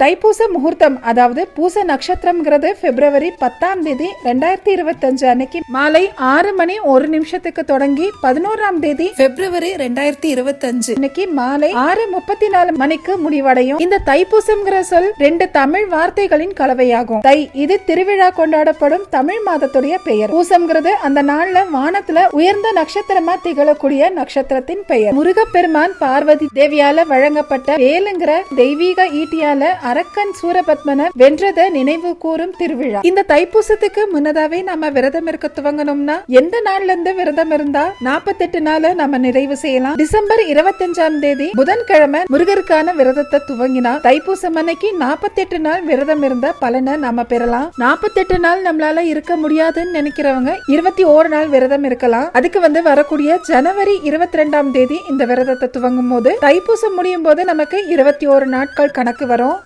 தைப்பூச முகூர்த்தம் அதாவது பூச நட்சத்திரம்ங்கிறது பிப்ரவரி பத்தாம் தேதி ரெண்டாயிரத்தி இருபத்தஞ்சு அன்னைக்கு மாலை ஆறு மணி ஒரு நிமிஷத்துக்கு தொடங்கி பதினோராம் தேதி பிப்ரவரி ரெண்டாயிரத்தி இருபத்தஞ்சு இன்னைக்கு மாலை ஆறு முப்பத்தி நாலு மணிக்கு முடிவடையும். இந்த தைப்பூசம்ங்கிற சொல் ரெண்டு தமிழ் வார்த்தைகளின் கலவையாகும். தை இது திருவிழா கொண்டாடப்படும் தமிழ் மாதத்துடைய பெயர். பூசம்ங்கிறது அந்த நாள்ல வானத்துல உயர்ந்த நட்சத்திரமா திகழக்கூடிய நட்சத்திரத்தின் பெயர். முருகப்பெருமான் பார்வதி தேவியால வழங்கப்பட்ட வேலுங்கிற தெய்வீக ஈட்டியால அரக்கன் சூரபத்மனை வென்றத நினைவு கூறும் திருவிழா. இந்த தைப்பூசத்துக்கு முன்னதாவே நம்ம விரதம் இருக்க துவங்கணும்னா எந்த நாள்ல இருந்து விரதம் இருந்தா நாற்பத்தெட்டு நாள நம்ம நிறைவு செய்யலாம். டிசம்பர் இருபத்தஞ்சாம் தேதி புதன்கிழமை முருகருக்கான விரதத்தை துவங்கினா தைப்பூசம் அன்னைக்கு நாற்பத்தெட்டு நாள் விரதம் இருந்த பலனை நாம பெறலாம். நாற்பத்தெட்டு நாள் நம்மளால இருக்க முடியாதுன்னு நினைக்கிறவங்க இருபத்தி ஓரு நாள் விரதம் இருக்கலாம். அதுக்கு வந்து வரக்கூடிய ஜனவரி இருபத்தி ரெண்டாம் தேதி இந்த விரதத்தை துவங்கும் போது தைப்பூசம் முடியும் போது நமக்கு இருபத்தி ஓரு நாட்கள் கணக்கு வரும்.